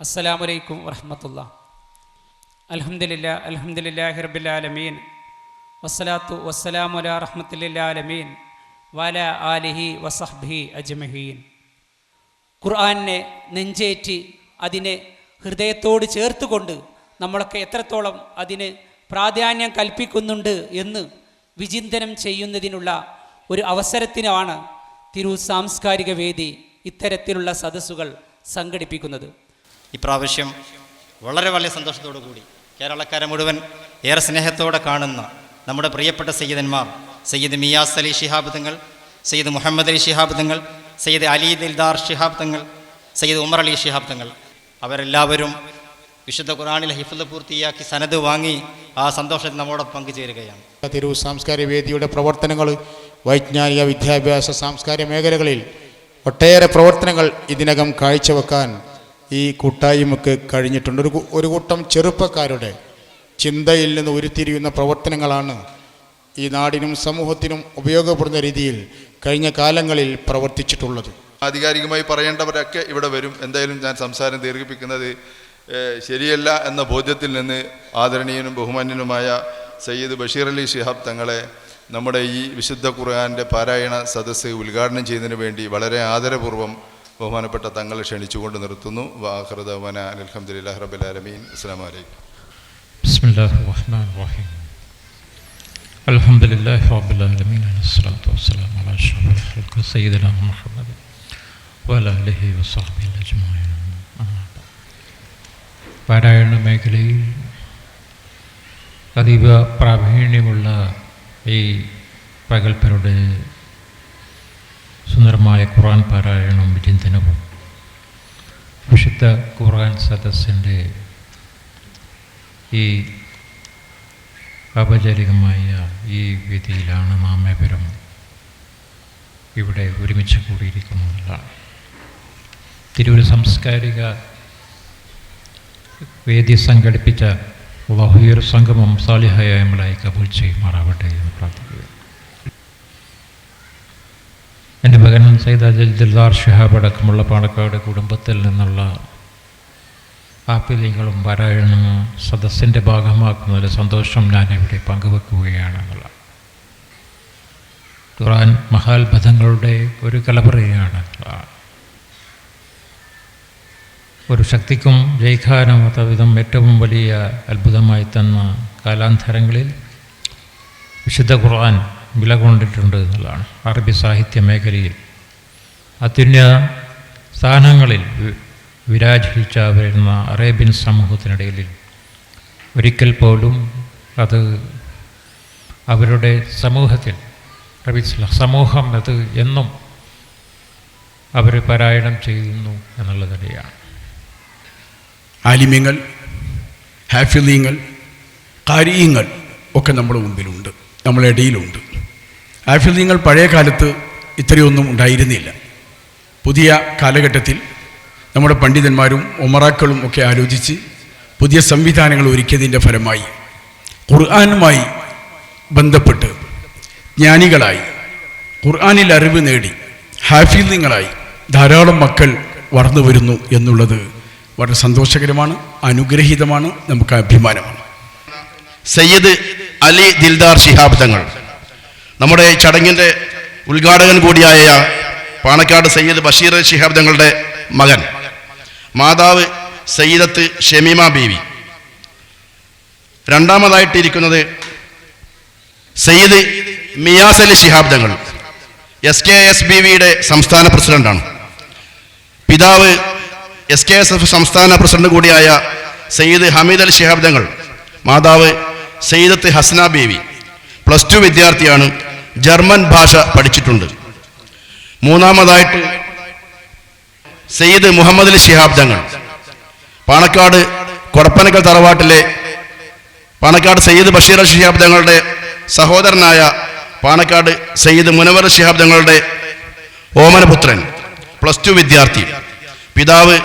അസ്സലാമു അലൈക്കും വറഹമത്തുള്ള. അലഹമില്ല അൽഹംദുലില്ലാഹി റബ്ബിൽ ആലമീൻ. വസ്സലാത്തു വസ്സലാമു അലാ റഹ്മത്തുലിൽ ആലമീൻ. വല ആലിഹി വസഹ്ബിഹി അജ്മഹീൻ. ഖുർആനെ നെഞ്ചേറ്റി അതിനെ ഹൃദയത്തോട് ചേർത്തുകൊണ്ട് നമ്മളൊക്കെ എത്രത്തോളം അതിന് പ്രാധാന്യം കൽപ്പിക്കുന്നുണ്ട് എന്ന് വിചിന്തനം ചെയ്യുന്നതിനുള്ള ഒരു അവസരത്തിനാണ് തിരു സാംസ്കാരിക വേദി ഇത്തരത്തിലുള്ള സദസ്സുകൾ സംഘടിപ്പിക്കുന്നത്. ഇപ്രാവശ്യം വളരെ വളരെ സന്തോഷത്തോടു കൂടി കേരളക്കാരെ മുഴുവൻ ഏറെ സ്നേഹത്തോടെ കാണുന്ന നമ്മുടെ പ്രിയപ്പെട്ട സയ്യിദന്മാർ സയ്യിദ് മിയാസ് അലി ഷിഹാബ് തങ്ങൾ സയ്യിദ് മുഹമ്മദ് അലി ഷിഹാബ് തങ്ങൾ സയ്യിദ് അലി ദിൽദാർ ഷിഹാബ് തങ്ങൾ സയ്യിദ് ഉമർ അലി ഷിഹാബ് തങ്ങൾ. അവരെല്ലാവരും വിശുദ്ധ ഖുറാനിൽ ഹിഫ്ദ് പൂർത്തിയാക്കി സനത് വാങ്ങി ആ സന്തോഷത്തിൽ നമ്മോടൊപ്പം പങ്കുചേരുകയാണ്. തിരു സാംസ്കാരിക വേദിയുടെ പ്രവർത്തനങ്ങൾ വൈജ്ഞാനിക വിദ്യാഭ്യാസ സാംസ്കാരിക മേഖലകളിൽ ഒട്ടേറെ പ്രവർത്തനങ്ങൾ ഇതിനകം കാഴ്ചവെക്കാൻ ഈ കൂട്ടായ്മക്ക് കഴിഞ്ഞിട്ടുണ്ട്. ഒരു ഒരു കൂട്ടം ചെറുപ്പക്കാരുടെ ചിന്തയിൽ നിന്ന് ഉരുത്തിരിയുന്ന പ്രവർത്തനങ്ങളാണ് ഈ നാടിനും സമൂഹത്തിനും ഉപയോഗപ്പെടുന്ന രീതിയിൽ കഴിഞ്ഞ കാലങ്ങളിൽ പ്രവർത്തിച്ചിട്ടുള്ളത്. ആധികാരികമായി പറയേണ്ടവരൊക്കെ ഇവിടെ വരും. എന്തായാലും ഞാൻ സംസാരം ദീർഘിപ്പിക്കുന്നത് ശരിയല്ല എന്ന ബോധ്യത്തിൽ നിന്ന് ആദരണീയനും ബഹുമാന്യനുമായ സയ്യിദ് ബഷീർ അലി ഷിഹാബ് തങ്ങളെ നമ്മുടെ ഈ വിശുദ്ധ ഖുർആാന്റെ പാരായണ സദസ്സ് ഉദ്ഘാടനം ചെയ്യുന്നതിന് വേണ്ടി വളരെ ആദരപൂർവം ബഹുമാനപ്പെട്ട തങ്ങളെ ക്ഷണിച്ചുകൊണ്ട് നിർത്തുന്നു വാഹൃദവന അലഹമ്മദില്ലാ റബുലാലമീൻ അസ്സാം വലൈക്കും بسم الله الرحمن الرحيم الحمد لله رب العالمين والصلاة والسلام على أشرف الخلق سيدنا محمد وعلى آله وصحبه أجمعين أما بعد. പാരായണ മേഖലയിൽ അതീവ പ്രാവീണ്യമുള്ള ഈ പകൽപ്പരുടെ സുന്ദരമായ ഖുർആൻ പാരായണവും വിചിന്തനവും. വിശുദ്ധ ഖുർആൻ സദസ്സിന്റെ ഈ ഔപചാരികമായ ഈ വിധിയിലാണ് ഏവരും ഇവിടെ ഒരുമിച്ച് കൂടിയിരിക്കുന്നതാണ് തിരൂർ സാംസ്കാരിക വേദി സംഘടിപ്പിച്ച വഹുയൊരു സംഗമം സാലിഹായ അമലായി കബൂൽ ചെയ്യുമാറാവട്ടെ എന്ന് പ്രാർത്ഥിക്കുക എന്റെ മകൻ സൈദ ദിൽദാർ ഷിഹാബ് അടക്കമുള്ള പാണക്കാട് കുടുംബത്തിൽ നിന്നുള്ള ആപ്പിലികളും പാരായണ സദസ്സിന്റെ ഭാഗമാക്കുന്നതിൽ സന്തോഷം ഞാനിവിടെ പങ്കുവെക്കുകയാണെന്നുള്ള ഖുറാൻ മഹാത്ഭുതങ്ങളുടെ ഒരു കലപറയാണ് ഒരു ശക്തിക്കും ജയിക്കാനാവാത്ത വിധം ഏറ്റവും വലിയ അത്ഭുതമായി തന്ന കാലാന്തരങ്ങളിൽ വിശുദ്ധ ഖുർആൻ വില കൊണ്ടിട്ടുണ്ട് എന്നുള്ളതാണ്. അറബി സാഹിത്യ മേഖലയിൽ. അത്യുന്ന സ്ഥാനങ്ങളിൽ വിരാജിച്ച വരുന്ന അറേബ്യൻ സമൂഹത്തിനിടയിൽ ഒരിക്കൽ പോലും അത് അവരുടെ സമൂഹത്തിൽ അറബി സമൂഹം അത് എന്നും അവർ പാരായണം ചെയ്യുന്നു എന്നുള്ളത് തന്നെയാണ് ആലിമ്യങ്ങൾ ഹാഫിലീങ്ങൾ കാര്യങ്ങൾ ഒക്കെ നമ്മുടെ മുമ്പിലുണ്ട് നമ്മുടെ ഇടയിലുണ്ട്. ഹാഫിലീങ്ങൾ പഴയ കാലത്ത് ഇത്രയൊന്നും ഉണ്ടായിരുന്നില്ല. പുതിയ കാലഘട്ടത്തിൽ നമ്മുടെ പണ്ഡിതന്മാരും ഒമറാക്കളും ഒക്കെ ആലോചിച്ച് പുതിയ സംവിധാനങ്ങൾ ഒരുക്കിയതിന്റെ ഫലമായി ഖുർആാനുമായി ബന്ധപ്പെട്ട് ജ്ഞാനികളായി ഖുർആാനിൽ അറിവ് നേടി ഹാഫിലിങ്ങളായി ധാരാളം മക്കൾ വളർന്നു വരുന്നു എന്നുള്ളത് വളരെ സന്തോഷകരമാണ് അനുഗ്രഹീതമാണ് നമുക്ക് അഭിമാനമാണ്. സയ്യദ് അലി ദിൽദാർ ശിഹാബ് തങ്ങൾ. നമ്മുടെ ഈ ചടങ്ങിന്റെ ഉദ്ഘാടകൻ കൂടിയായ പാണക്കാട് സയ്യിദ് ബഷീർ ശിഹാബ് തങ്ങളുടെ മകൻ. മാതാവ് Sayyidath Shemeema Beevi. രണ്ടാമതായിട്ടിരിക്കുന്നത് Sayyid Miyas Ali Shihab Thangal. S K S B വിയുടെ സംസ്ഥാന പ്രസിഡന്റാണ്. പിതാവ് എസ് കെ എസ് എഫ് സംസ്ഥാന പ്രസിഡന്റ് കൂടിയായ സയ്യിദ് ഹമീദ് അൽ ശിഹാബ് തങ്ങൾ. മാതാവ് സയ്യിദത്ത് ഹസ്ന ബീവി. പ്ലസ് ടു വിദ്യാർത്ഥിയാണ് ജർമ്മൻ ഭാഷ പഠിച്ചിട്ടുണ്ട്. മൂന്നാമതായിട്ട് സയ്യിദ് മുഹമ്മദ് അലി ശിഹാബ് തങ്ങൾ പാണക്കാട് കൊടപ്പനക്കൽ തറവാട്ടിലെ പാണക്കാട് സയ്യിദ് ബഷീർ ശിഹാബ് തങ്ങളുടെ സഹോദരനായ പാണക്കാട് സയ്യിദ് മുനവർ ശിഹാബ് തങ്ങളുടെ ഓമനപുത്രൻ പ്ലസ് ടു വിദ്യാർത്ഥി. പിതാവ്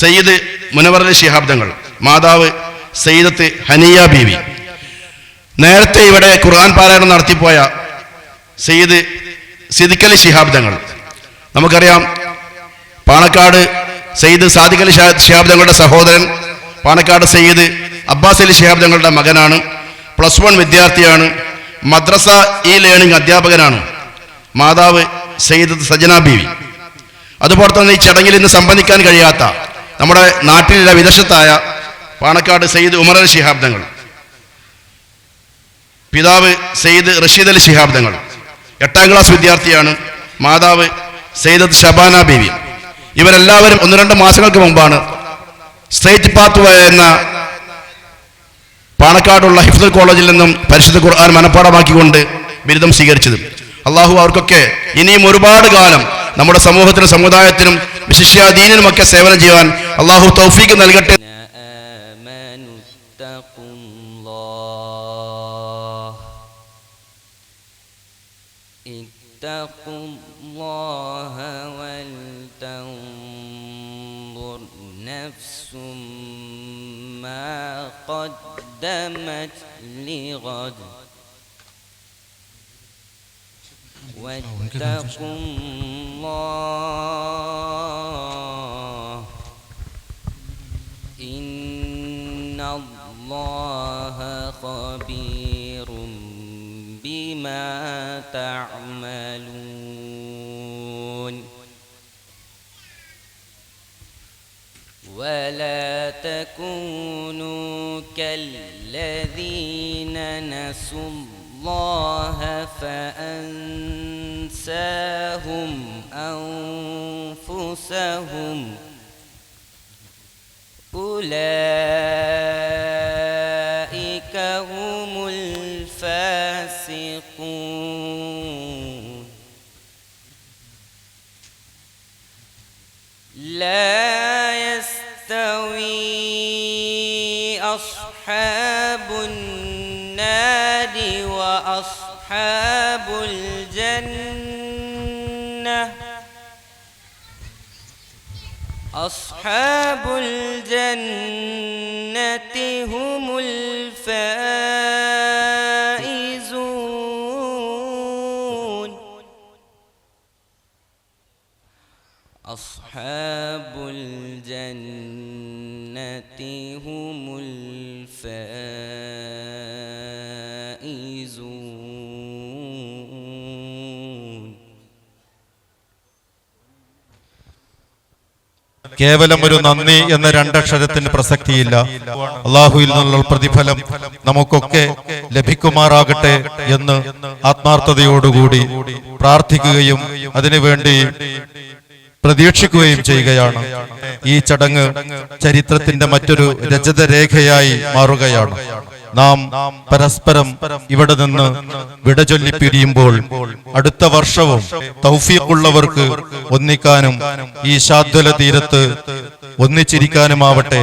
സയ്യിദ് മുനവർ ശിഹാബ് തങ്ങൾ മാതാവ് സയ്യിദത്ത് ഹനിയ ബീവി. നേരത്തെ ഇവിടെ ഖുർആൻ പാരായണം നടത്തിപ്പോയ സയ്യിദ് സിദിക്കലി ശിഹാബ് തങ്ങൾ. നമുക്കറിയാം പാണക്കാട് സെയ്ദ് സാദിഖ് അലി ശിഹാബ് തങ്ങളുടെ സഹോദരൻ പാണക്കാട് സെയ്ദ് അബ്ബാസ് അലി ശിഹാബ് തങ്ങളുടെ മകനാണ്. പ്ലസ് വൺ വിദ്യാർത്ഥിയാണ്. മദ്രസ ഇ ലേണിംഗ് അധ്യാപകനാണ്. മാതാവ് സെയ്ദ് സജന ബീവി. അതുപോലെ തന്നെ ഈ ചടങ്ങിൽ ഇന്ന് സംബന്ധിക്കാൻ കഴിയാത്ത നമ്മുടെ നാട്ടിലെ വിദേശത്തായ പാണക്കാട് സെയ്ദ് ഉമർ അലി ശിഹാബ് തങ്ങൾ. പിതാവ് സെയ്ദ് റഷീദ് അലി ശിഹാബ് തങ്ങൾ. എട്ടാം ക്ലാസ് വിദ്യാർത്ഥിയാണ് മാതാവ് സെയ്ദത്ത് ഷബാന ബീവി. ഇവരെല്ലാവരും ഒന്ന് രണ്ട് മാസങ്ങൾക്ക് മുമ്പാണ് സ്റ്റേറ്റ് പാത്ത് എന്ന പാണക്കാടുള്ള ഹിഫ്ദുൽ കോളേജിൽ നിന്നും പരിശുദ്ധ ഖുർആൻ മനഃപ്പാടമാക്കിക്കൊണ്ട് ബിരുദം സ്വീകരിച്ചത്. അള്ളാഹു അവർക്കൊക്കെ ഇനിയും ഒരുപാട് കാലം നമ്മുടെ സമൂഹത്തിനും സമുദായത്തിനും വിശിഷ്യാധീനനുമൊക്കെ സേവനം ചെയ്യാൻ അള്ളാഹു തൗഫീഖ് നൽകട്ടെ اتقوا الله ولتنظر نفس ما قدمت لغد. واتقوا الله إن الله خبير. تعملون. ولا تكونوا كالذين نسوا الله فأنساهم أنفسهم. أولئك يستوي أصحاب النار وأصحاب الجنة أصحاب الجنة هم الفائزون هم الفائزون കേവലം ഒരു നന്ദി എന്ന രണ്ടക്ഷരത്തിന് പ്രസക്തിയില്ല അള്ളാഹുവിൽ നിന്നുള്ള പ്രതിഫലം നമുക്കൊക്കെ ലഭിക്കുമാറാകട്ടെ എന്ന് ആത്മാർത്ഥതയോടുകൂടി പ്രാർത്ഥിക്കുകയും അതിനുവേണ്ടി പ്രതീക്ഷിക്കുകയും ചെയ്യുകയാണ്. ഈ ചടങ്ങ് ചരിത്രത്തിന്റെ മറ്റൊരു രജത രേഖയായി മാറുകയാണ്. നാം പരസ്പരം ഇവിടെ നിന്ന് വിട ചൊല്ലി പിരിയുമ്പോൾ അടുത്ത വർഷവും തൗഫീഖുള്ളവർക്ക് ഒന്നിക്കാനും ഈ ശാദ്വല തീരത്ത് ഒന്നിച്ചിരിക്കാനുമാവട്ടെ